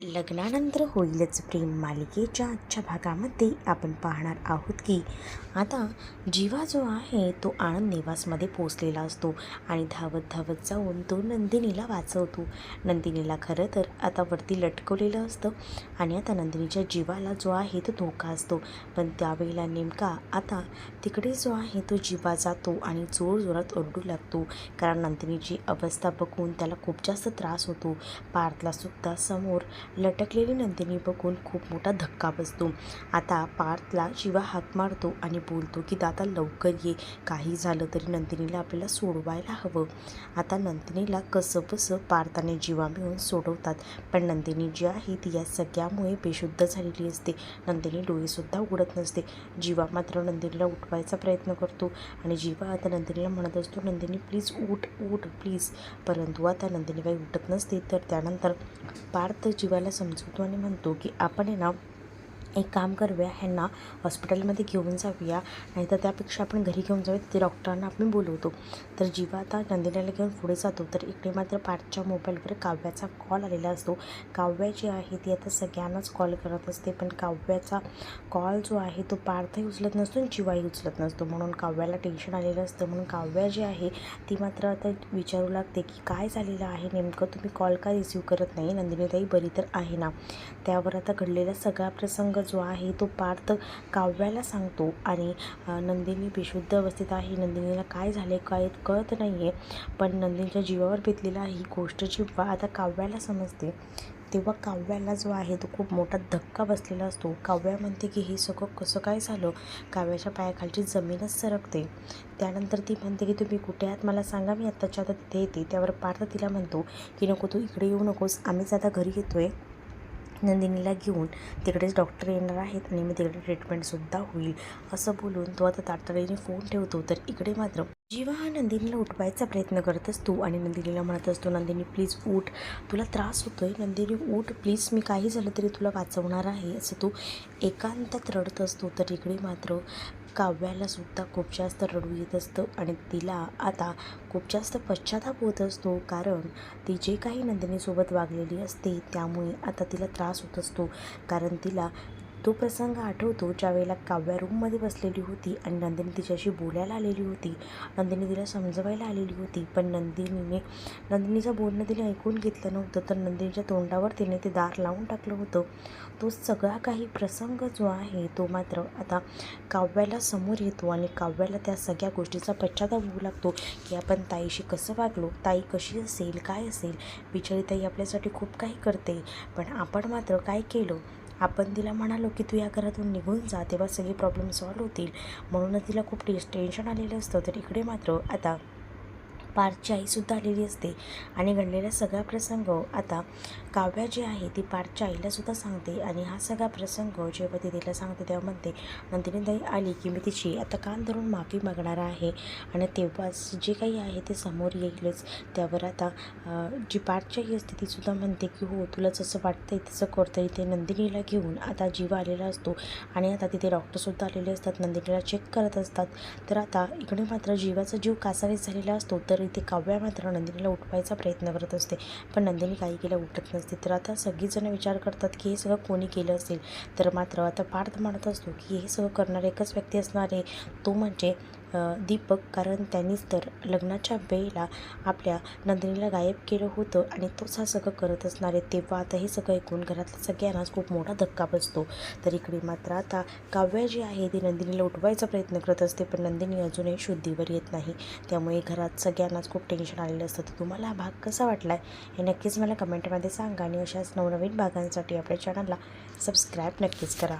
लग्नानंतर होईलच प्रेम मालिकेच्या आजच्या भागामध्ये आपण पाहणार आहोत की आता जीवा जो आहे तो आनंद निवासमध्ये पोचलेला असतो आणि धावत धावत जाऊन तो नंदिनीला वाचवतो. नंदिनीला खरं तर आता वरती लटकवलेलं असतं आणि आता नंदिनीच्या जीवाला जो आहे तो धोका असतो. पण त्यावेळेला नेमका आता तिकडे जो आहे तो जीवा जातो आणि जोरजोरात ओरडू लागतो. कारण नंदिनीची अवस्था बघून त्याला खूप जास्त त्रास होतो. पार्थला सुद्धा समोर लटकलेली नंदिनी बघून खूप मोठा धक्का बसतो. आता पार्थला शिवा हाक मारतो आणि बोलतो की दादा लवकर ये. काही झालं तरी नंदिनीला आपल्याला सोडवायला हवं. आता नंदिनीला कसं बसं पार्थाने जीवा मिळून सोडवतात. पण नंदिनी जी आहे ती या सगळ्यामुळे बेशुद्ध झालेली असते. नंदिनी डोळेसुद्धा उघडत नसते. जीवा मात्र नंदिनीला उठवायचा प्रयत्न करतो. आणि जीवा आता नंदिनीला म्हणत असतो नंदिनी प्लीज उठ उठ प्लीज. परंतु आता नंदिनी काही उठत नसते. तर त्यानंतर पार्थ आपल्याला समजवतो आणि म्हणतो की आपण आहे ना एक काम करूया ह्यांना हॉस्पिटलमध्ये घेऊन जाऊया. नाहीतर त्यापेक्षा आपण घरी घेऊन जाऊया तिथे डॉक्टरांना आपण बोलवतो. तर जीवा आता नंदिनीला घेऊन पुढे जातो. तर इकडे मात्र पाठच्या मोबाईलवर काव्याचा कॉल आलेला असतो. काव्या जी आहे ती आता सगळ्यांनाच कॉल करत असते. पण काव्याचा कॉल जो आहे तो पार्थही उचलत नसतो आणि जीवाही उचलत नसतो. म्हणून काव्याला टेन्शन आलेलं असतं. म्हणून काव्या जी आहे ती मात्र आता विचारू लागते की काय झालेलं आहे? नेमकं तुम्ही कॉल का रिसीव करत नाही? नंदिनीताई बरी तर आहे ना? त्यावर आता घडलेला सगळा प्रसंग जो आहे तो पार्थ काव्याला सांगतो. आणि नंदिनी बेशुद्ध अवस्थेत आहे. नंदिनीला काय झाले काय कळत नाही आहे पण नंदिनीच्या जीवावर बेतलेला ही गोष्ट जेव्हा आता काव्याला समजते तेव्हा काव्याला जो आहे तो खूप मोठा धक्का बसलेला असतो. काव्या म्हणते की हे सगळं कसं काय झालं? काव्याच्या पायाखालची जमीनच सरकते. त्यानंतर ती म्हणते की तुम्ही कुठे आहात? मला सांगा. मी आत्ताच्या आता तिथे येते. त्यावर पार्थ तिला म्हणतो की नको तू इकडे येऊ नकोस. आम्हीच आता घरी येतो आहे नंदिनीला घेऊन तिकडेच डॉक्टर येणार आहेत आणि मग तिकडे ट्रीटमेंटसुद्धा होईल. असं बोलून तो आता तातडीने फोन ठेवतो. तर इकडे मात्र जीवा हा नंदिनीला उठवायचा प्रयत्न करत असतो आणि नंदिनीला म्हणत असतो नंदिनी प्लीज उठ. तुला त्रास होतो आहे नंदिनी उठ. प्लीज मी काही झालं तरी तुला वाचवणार आहे. असं तो एकांतात रडत असतो तर इकडे मात्र काव्याला सुद्धा खूप जास्त रडू येत असतं आणि तिला आता खूप जास्त पश्चाताप होत असतो कारण ती जे काही नंदिनीसोबत वागलेली असते त्यामुळे आता तिला त्रास होत असतो. कारण तिला तो प्रसंग आठवतो ज्यावेळेला काव्या रूममध्ये बसलेली होती आणि नंदिनी तिच्याशी बोलायला आलेली होती. नंदिनी तिला समजवायला आलेली होती पण नंदिनीने नंदिनीचं बोलणं तिने ऐकून घेतलं नव्हतं तर नंदिनीच्या तोंडावर तिने ते दार लावून टाकलं होतं. तो सगळा काही प्रसंग जो आहे तो मात्र आता काव्याला समोर येतो आणि काव्याला त्या सगळ्या गोष्टीचा पश्चाताप होऊ लागतो की आपण ताईशी कसं वागलो ताई कशी असेल काय असेल? बिचारी ताई आपल्यासाठी खूप काही करते पण आपण मात्र काय केलं? आपण तिला म्हणालो की तू या घरातून निघून जा तेव्हा सगळे प्रॉब्लेम सॉल्व्ह होतील. म्हणूनच तिला खूप टेस टेन्शन आलेलं असतं. तर इकडे मात्र आता पारची आईसुद्धा आलेली असते. आणि घडलेला सगळा प्रसंग आता काव्या जी आहे ती पारच्या आईलासुद्धा सांगते. आणि हा सगळा प्रसंग जेव्हा ती तिला सांगते तेव्हा म्हणते नंदिनीताई आली की मी तिची आता कान धरून माफी मागणार आहे. आणि तेव्हाच जे काही आहे ते समोर येईलच. त्यावर आता जी पार्थची आई असते तीसुद्धा म्हणते की हो तुला जसं वाटतंय तसं करता येते नंदिनीला घेऊन आता जीव आलेला असतो. आणि आता तिथे डॉक्टरसुद्धा आलेले असतात. नंदिनीला चेक करत असतात. तर आता इकडे मात्र जीवाचा जीव कासावीस झालेला असतो. तर तर इथे काव्या मात्र नंदिनीला उठवायचा प्रयत्न करत असते. पण नंदिनी काही केलं उठत नसते. तर आता सगळीजण विचार करतात की हे सगळं कोणी केलं असेल? तर मात्र आता पार्थ म्हणत असतो की हे सगळं करणारा एकच व्यक्ती असणार आहे. तो म्हणजे दीपक कारण त्यांनीच तर लग्नाच्या वेळेला आपल्या नंदिनीला गायब केलं होतं आणि तोच हा सगळं करत असणार आहे. तेव्हा आता हे सगळं ऐकून घरातल्या सगळ्यांनाच खूप मोठा धक्का बसतो. तर इकडे मात्र आता काव्या जी आहे ती नंदिनीला उठवायचा प्रयत्न करत असते पण नंदिनी अजूनही शुद्धीवर येत नाही. त्यामुळे घरात सगळ्यांनाच खूप टेन्शन आलेलं असतं. तर तुम्हाला हा भाग कसा वाटला आहे हे नक्कीच मला कमेंटमध्ये सांगा आणि अशाच नवनवीन भागांसाठी आपल्या चॅनलला सबस्क्राईब नक्कीच करा.